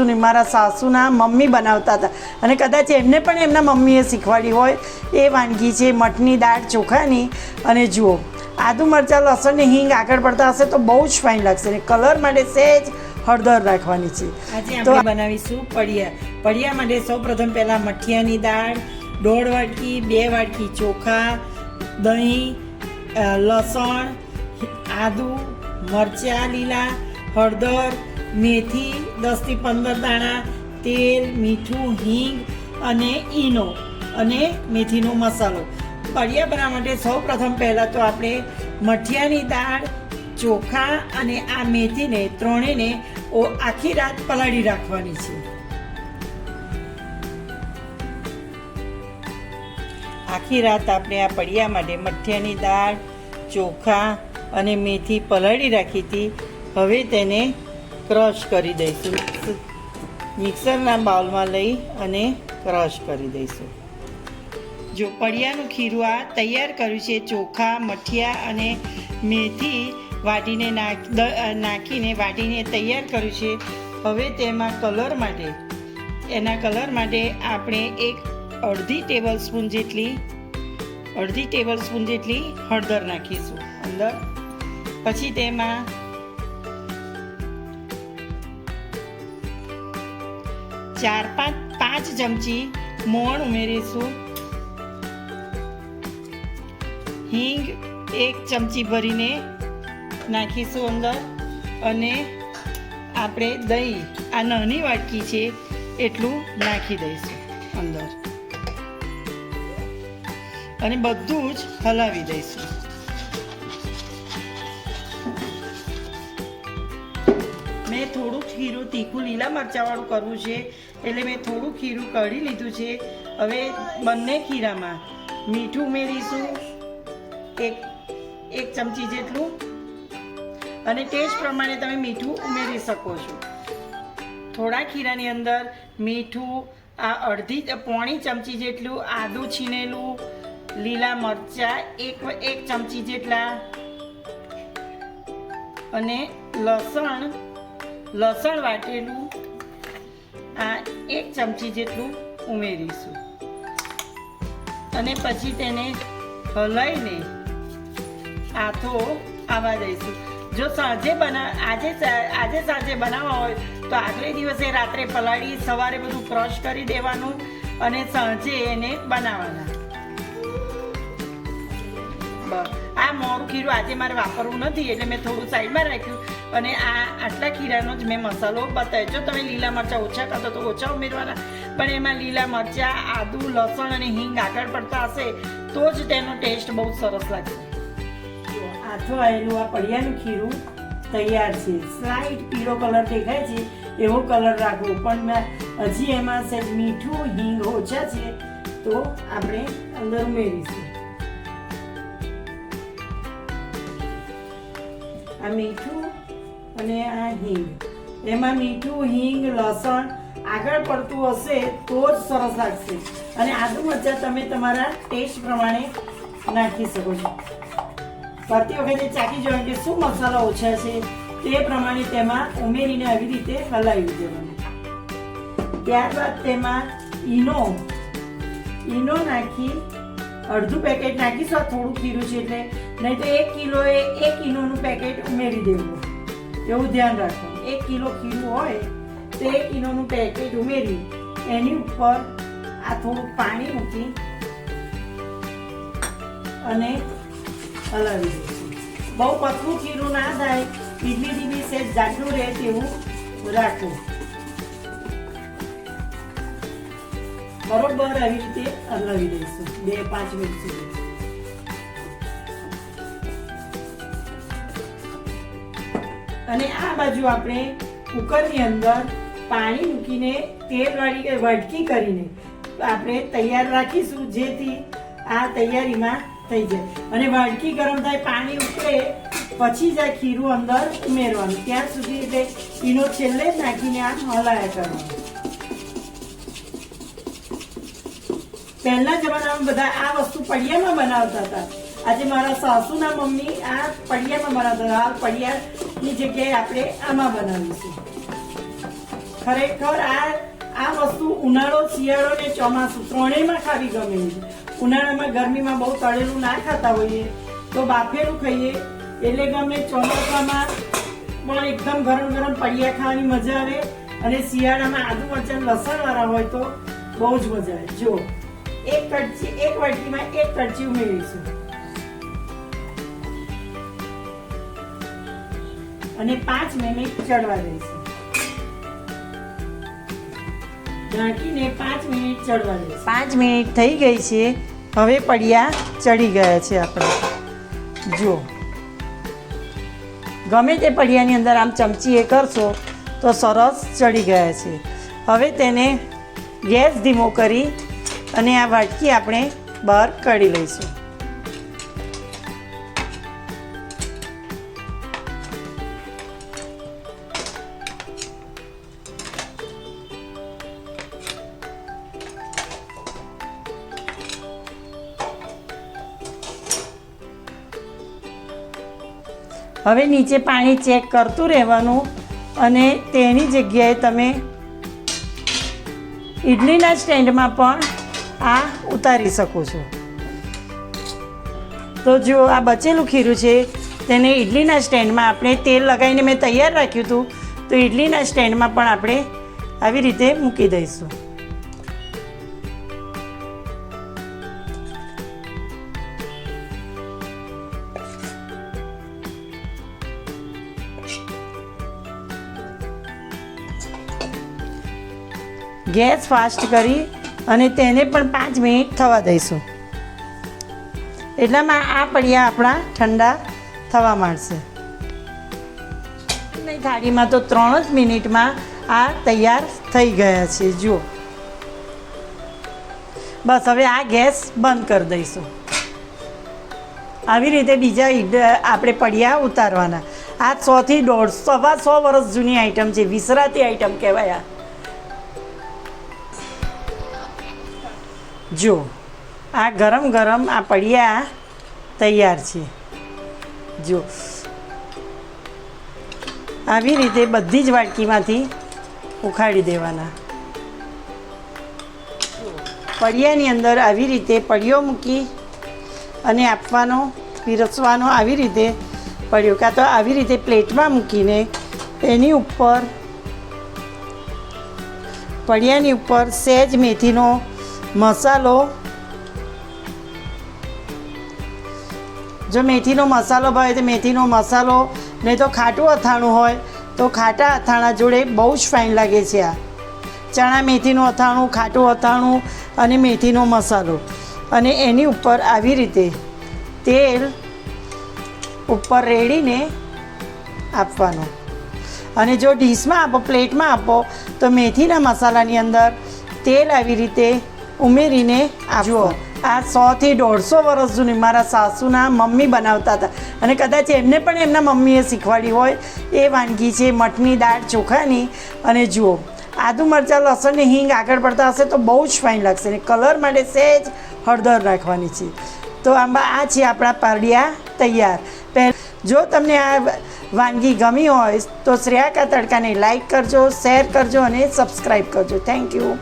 જૂની મારા સાસુના મમ્મી બનાવતા હતા. અને કદાચ એમને પણ એમના મમ્મીએ શીખવાડી હોય એ વાનગી છે મઠની દાળ ચોખાની. અને જુઓ આદુ મરચાં લસણ ને હિંગ આગળ પડતા હશે તો બહુ જ ફાઇન લાગશે અને કલર માટે સહેજ હળદર રાખવાની છે. આજે તો બનાવીશું પડિયા. પડિયા માટે સૌપ્રથમ પહેલાં મઠિયાની દાળ દોઢ વાટકી બે વાટકી ચોખા દહીં લસણ આદુ મરચાં લીલા હળદર મેથી, દસથી પંદર દાણા, તેલ, મીઠું, હિંગ અને ઈનો અને મેથીનો મસાલો. પડિયા બનાવવા માટે સૌ પ્રથમ પહેલાં તો આપણે મઠિયાની દાળ, ચોખા અને આ મેથીને ત્રણેયને આખી રાત પલાળી રાખવાની છે. આખી રાત આપણે આ પડિયા માટે મઠિયાની દાળ, ચોખા અને મેથી પલાળી રાખી હતી. હવે તેને ક્રશ કરી દઈશું. મિક્સરના બાઉલમાં લઈ અને ક્રશ કરી દઈશું. જો પડિયાનું ખીરું આ તૈયાર કર્યું છે, ચોખા, મઠિયા અને મેથી વાટીને નાખ નાખીને વાટીને તૈયાર કર્યું છે. હવે તેમાં કલર માટે, એના કલર માટે આપણે એક અડધી ટેબલ સ્પૂન જેટલી, અડધી ટેબલ સ્પૂન જેટલી હળદર નાખીશું અંદર. પછી તેમાં ચાર પાંચ પાંચ ચમચી મોણ ઉમેરીશું. હિંગ એક ચમચી ભરીને નાખીશું અંદર અને આપણે દહીં, આ નાની વાટકી છે એટલું નાખી દઈશું અંદર. અને બધું જ હલાવી દઈશું. મેં થોડુંક ખીરું તીખું લીલા મરચાંવાળું કરવું છે. એટલે મેં થોડું ખીરું કાઢી લીધું છે. હવે બંને ખીરામાં મીઠું ઉમેરીશું. એક એક ચમચી જેટલું. અને ટેસ્ટ પ્રમાણે તમે મીઠું ઉમેરી શકો છો. થોડા ખીરાની અંદર મીઠું, આ અડધી પોણી ચમચી જેટલું, આદું છીનેલું લીલા મરચાં, એક એક ચમચી જેટલા. અને લસણ લસણ વાટેલું. આ એક ચમચી જેટલું ઉમેરીશું. અને પછી તેને હલાઈને આથો આવવા દઈશું. જો સાંજે બના, આજે આજે સાંજે બનાવવા હોય તો આગલે દિવસે રાત્રે પલાળી સવારે બધું ક્રશ કરી દેવાનું અને સાંજે એને બનાવવાના. મોરું ખીરું આજે મારે વાપરવું નથી, એટલે મેં થોડું સાઈડમાં રાખ્યું. અને આ આટલા ખીરાનો જ મેં મસાલો બતાવ્યો. જો તમે લીલા મરચાં ઓછા કરતો તો ઓછા ઉમેરવાના. પણ એમાં લીલા મરચાં, આદુ, લસણ અને હિંગ આગળ પડતા હશે, તો જ તેનો ટેસ્ટ બહુ સરસ લાગે. આથો આવેલું આ પડિયાનું ખીરું તૈયાર છે. સ્લાઇટ પીળો કલર દેખાય છે, એવો કલર રાખવો. પણ મેં હજી એમાં મીઠું, હિંગ ઓછા છે, તો આપણે અંદર ઉમેરીશું. આ મીઠું અને આ હિંગ. એમાં મીઠું, હિંગ, લસણ આગળ પડતું હશે તો જ સરસ લાગશે. અને આદુ મરચા તમે તમારા ટેસ્ટ પ્રમાણે નાખી શકો છો. ફરતી વખતે ચાકી જોવાનું કે શું મસાલા ઓછા છે તે પ્રમાણે તેમાં ઉમેરીને આવી રીતે હલાવી દેવાનું. ત્યારબાદ તેમાં ઈનો ઈનો નાખી અડધું પેકેટ નાખીશું. આ થોડું ખીરું છે એટલે નહીં તો એક કિલોએ એક કિલોનું પેકેટ ઉમેરી દેવું. એવું ધ્યાન રાખવાનું. એક કિલો ખીરું હોય તો એક કિલોનું પેકેટ ઉમેરી એની ઉપર આ થોડું પાણી મૂકી અને હલાવી દઈશું બહુ પતલું ખીરું ના થાય. ઇડલી ડીબી સેજ જાડું રહે તેવું રાખવું. બરોબર આવી રીતે હલાવી દઈશું. બે પાંચ મિનિટ સુધી. અને આ બાજુ આપણે કુકરની અંદર પાણી મૂકીને તેલ વાળી વડકી કરીને આપણે તૈયાર રાખીશું, જેથી આ તૈયારીમાં થઈ જાય. અને વાડકી ગરમ થાય, પાણી ઉકળે, પછી જ આ ખીરું અંદર ઉમેરવાનું. ત્યાં સુધી એટલે ઈનો છેલ્લે નાખીને આમ હલાયા કરવાનું. પહેલા જમાનામાં બધા આ વસ્તુ પડિયામાં બનાવતા હતા. આજે મારા સાસુના મમ્મી આ પડિયામાં બનાવતા હતા. હાલ પડિયાની જગ્યાએ આપણે આમાં બનાવીશું. ખરેખર આ આ વસ્તુ ઉનાળો, શિયાળો ને ચોમાસું ત્રણેયમાં ખાવી ગમે ઉનાળામાં ગરમીમાં બહુ તળેલું ના ખાતા હોઈએ તો બાફેલું ખાઈએ. એટલે ગમે ચોમાસામાં પણ એકદમ ગરમ ગરમ પડિયા ખાવાની મજા આવે અને શિયાળામાં આદુ મરચાં લસણ વાળા હોય તો બહુ જ મજા આવે. જો એક કડચી એક વાટકીમાં એક કડચી ઉમેરીશું. અને પાંચ મિનિટ ચડવા દઈશું. પાંચ મિનિટ ચડવા પાંચ મિનિટ થઈ ગઈ છે. હવે પડિયા ચડી ગયા છે આપણે. જો ગમે તે પડિયાની અંદર આમ ચમચી એ કરશો તો સરસ ચડી ગયા છે. હવે તેને ગેસ ધીમો કરી અને આ વાટકી આપણે બહાર કાઢી લઈશું. હવે નીચે પાણી ચેક કરતું રહેવાનું અને તેની જગ્યાએ તમે ઇડલીના સ્ટેન્ડમાં પણ આ ઉતારી શકો છો. તો જો આ બચેલું ખીરું છે, તેને ઇડલીના સ્ટેન્ડમાં આપણે તેલ લગાવીને મેં તૈયાર રાખ્યું હતું, તો ઇડલીના સ્ટેન્ડમાં પણ આપણે આવી રીતે મૂકી દઈશું. ગેસ ફાસ્ટ કરી અને તેને પણ પાંચ મિનિટ થવા દઈશું. એટલામાં આ પડિયા આપણા ઠંડા થવા માંડશે. નહીં થાળીમાં તો ત્રણ જ મિનિટમાં આ તૈયાર થઈ ગયા છે, જુઓ. બસ હવે આ ગેસ બંધ કરી દઈશું. આવી રીતે બીજા આપણે પડિયા ઉતારવાના. આ સોથી દોઢ સવા સો વર્ષ જૂની આઈટમ છે, વિસરાતી આઈટમ કહેવાય આ. જો, આ ગરમ ગરમ આ પડિયા તૈયાર છે. જો, આવી રીતે બધી જ વાટકીમાંથી ઉખાડી દેવાના. પડિયાની અંદર આવી રીતે પડિયો મૂકી અને આપવાનો, પીરસવાનો આવી રીતે પડ્યો, કાં તો આવી રીતે પ્લેટમાં મૂકીને એની ઉપર, પડિયાની ઉપર સહેજ મેથીનો મસાલો. જો મેથીનો મસાલો ભાવે તો મેથીનો મસાલો, નહીં તો ખાટું અથાણું હોય તો ખાટા અથાણા જોડે બહુ જ ફાઇન લાગે છે આ. ચણા મેથીનું અથાણું, ખાટું અથાણું અને મેથીનો મસાલો. અને એની ઉપર આવી રીતે તેલ ઉપર રેડીને આપવાનું. અને જો ડીશમાં આપો, પ્લેટમાં આપો, તો મેથીના મસાલાની અંદર તેલ આવી રીતે ઉમેરીને આપો. આ સોથી દોઢસો વર્ષ જૂની મારા સાસુના મમ્મી બનાવતા હતા. અને કદાચ એમને પણ એમના મમ્મીએ શીખવાડી હોય. એ વાનગી છે મઠની દાળ ચોખાની. અને જુઓ આદુ મરચાં લસણ ને હિંગ આગળ પડતા હશે તો બહુ જ ફાઇન લાગશે. અને કલર માટે સહેજ હળદર નાખવાની છે. તો આંબા આ છે આપણા પારડિયા તૈયાર. પહે જો તમને આ વાનગી ગમી હોય તો શ્રેયા કા તડકાને લાઈક કરજો શેર કરજો અને સબસ્ક્રાઈબ કરજો. Thank you